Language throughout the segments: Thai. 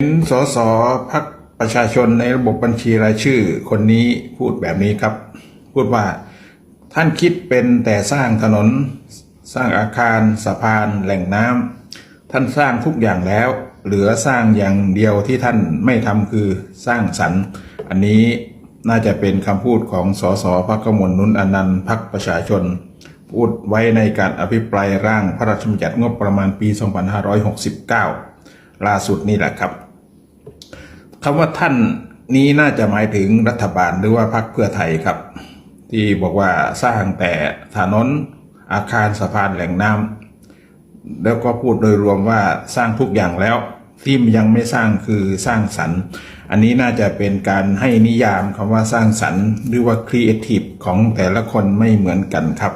เห็นสสพักประชาชนในระบบบัญชีรายชื่อ คนนี้พูดแบบนี้ครับ พูดว่าท่านคิดเป็นแต่สร้างถนน สร้างอาคารสะพานแหล่งน้ำท่านสร้างทุกอย่างแล้ว เหลือสร้างอย่างเดียวที่ท่านไม่ทำคือสร้างสรรค์ อันนี้น่าจะเป็นคำพูดของสสพักกมลนุนอนันต์พักประชาชน พูดไว้ในการอภิปรายร่างพระราชบัญญัติงบประมาณปี 2569 ล่าสุดนี่แหละครับ คำว่าท่านนี้น่าจะหมายถึงรัฐบาลหรือว่าพรรคเพื่อไทยครับ ที่บอกว่าสร้างแต่ถนนอาคารสะพานแหล่งน้ำแล้วก็พูดโดยรวมว่าสร้างทุกอย่างแล้วที่ยังไม่สร้างคือสร้างสรรค์ อันนี้น่าจะเป็นการให้นิยามคำว่าสร้างสรรค์ หรือว่าครีเอทีฟของแต่ละคนไม่เหมือนกันครับ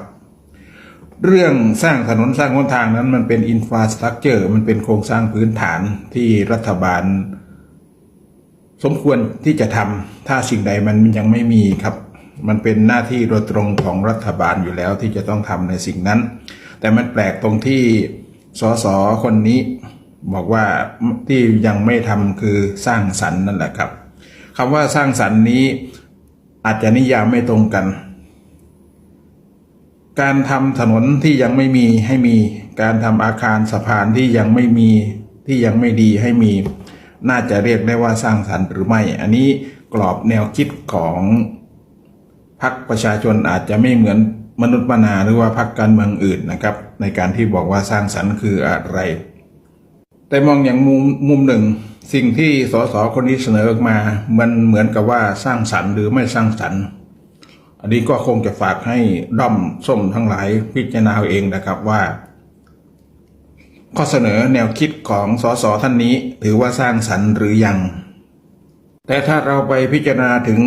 เรื่องสร้างถนนสร้างหนทางนั้นมันเป็นอินฟราสตรักเจอร์มันเป็นโครงสร้างพื้นฐานที่รัฐบาล สมควรที่จะทำถ้าสิ่งใดมันยังไม่มีครับ มันเป็นหน้าที่โดยตรงของรัฐบาลอยู่แล้วที่จะต้องทำในสิ่งนั้น แต่มันแปลกตรงที่สสคนนี้บอกว่าที่ยังไม่ทำคือสร้างสรรค์นั่นแหละครับคำว่าสร้างสรรค์นี้อาจจะนิยามไม่ตรงกัน การทำถนนที่ยังไม่มีให้มี การทำอาคารสะพานที่ยังไม่มีที่ยังไม่ดีให้มี น่าจะเรียกได้ว่าสร้างสรรค์หรือไม่ อันนี้กรอบแนวคิดของพรรคประชาชนอาจจะไม่เหมือนมนุษย์มนาหรือว่าพรรคการเมืองอื่นนะครับ ในการที่บอกว่าสร้างสรรค์คืออะไร แต่มองอย่างมุมมุมหนึ่ง สิ่งที่สสคนนี้เสนอออกมา มันเหมือนกับว่าสร้างสรรค์หรือไม่สร้างสรรค์ อันนี้ก็คงจะฝากให้ด้อมส้มทั้งหลายพิจารณาเอาเองนะครับว่า ข้อเสนอแนวคิดของสสท่านนี้ถือว่าสร้างสรรค์หรือยัง แต่ถ้าเราไปพิจารณาถึง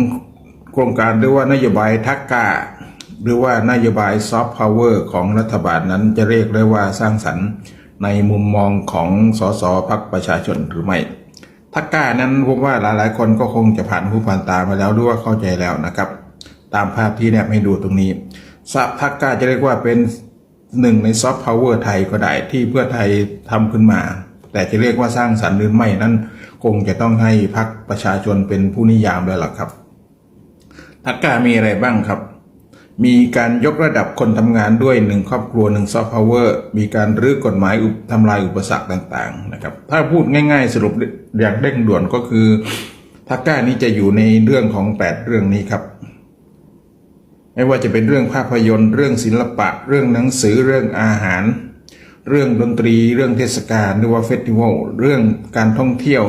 โครงการหรือว่านโยบายทักกะหรือว่านโยบายซอฟต์พาวเวอร์ของรัฐบาลนั้นจะเรียกได้ว่าสร้างสรรค์ในมุมมองของสสพักประชาชนหรือไม่ทักกะนั้นผมว่าหลายๆ คนก็คงจะผ่านหูผ่านตามาแล้วหรือว่าเข้าใจแล้วนะครับ ตามภาพที่แนบให้ดูตรงนี้สับทักกะจะเรียกว่าเป็น หนึ่งในซอฟต์พาวเวอร์ไทยก็ได้ที่เพื่อไทยทำขึ้นมา แต่จะเรียกว่าสร้างสรรค์หรือไม่นั้นคงจะต้องให้พักประชาชนเป็นผู้นิยามแล้วล่ะครับทักกะมีอะไรบ้างครับ มีการยกระดับคนทำงานด้วยหนึ่งครอบครัวหนึ่งซอฟต์พาวเวอร์มีการรื้อกฎหมายทำลายอุปสรรคต่างๆนะครับ ถ้าพูดง่ายๆ สรุปอย่างเร่งด่วนก็คือทักกะนี้จะอยู่ในเรื่องของ 8 เรื่องนี้ครับ ไม่ว่าจะเป็นเรื่องภาพยนตร์ เรื่องศิลปะ เรื่องหนังสือเรื่องอาหาร เรื่องดนตรี เรื่องเทศกาลหรือว่าเฟสติวัลเรื่องการท่องเที่ยว